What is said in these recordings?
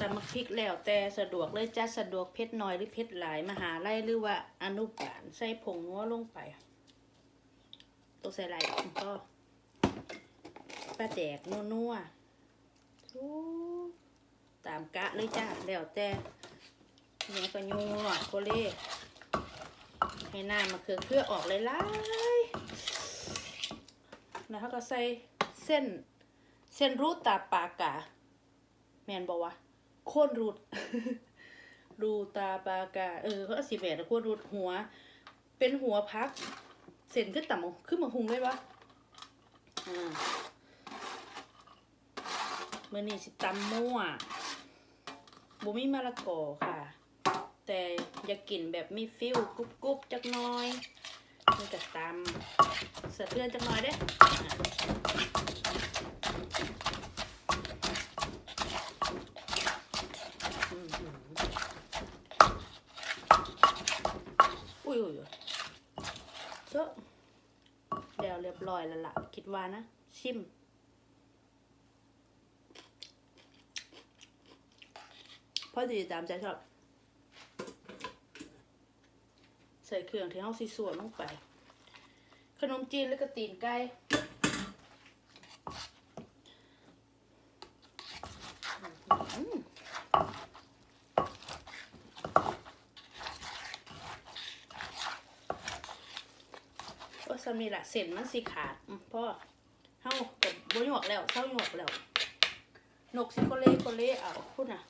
ตำมักพริกแล้วแต่สะดวกเลยจ้าสะดวกเผ็ดน้อยหรือเผ็ดหลายมหาไล่หรือว่าอนุบาลใส่ผงนัวลงไปตัวใส่หลก็ปลาแดกนัวๆตามกะเลยจ้าแล้วแต่เนี่ยก็ยุงหลอดโคเล่ให้น้ำมะเขือเครือออกเลยล่ายแล้วเขาก็ใส่เส้น เส้นรูดตาปากาแมนบอกว่า โค่นรูด รูตาปากา เออเขาอสิแบนโค่นรูดหัว เป็นหัวพัก เส้นขึ้นต่ำขึ้นมาหุงได้ปะอ่าเมื่อนี้สิตำมั่วบุมีมะละกอค่ะ แต่อยากกินแบบมีฟิลกรุบกรุบๆจักหน้อยนี่ก็ตำสะเทือนจักหน้อยเด้อ่า อุ้ยอุ้ยเจ้าเดี๋ยวเรียบร้อยแล้วล่ะ คิดว่านะ ชิม พอดีตามใจชอบ ใส่เครื่องที่เฮาสิส่วนลงไป ขนมจีนแล้วก็ตีนไก่อื้อหือโอ้ สามีละเส้นมันสิขาดพ่อเฮากับบ่หยวกแล้วเศ้าหยวกแล้วนกสิโคเล่โคเล่เอาพุ่นน่ะ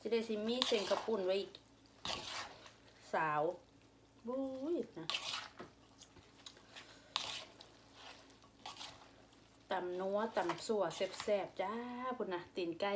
จะได้สิมีเส้นกระปุ่นไว้อีกสาวบุ้ยนะตำนัวตำสัวแซ่บๆจ้าพุ่นนะตีนไก่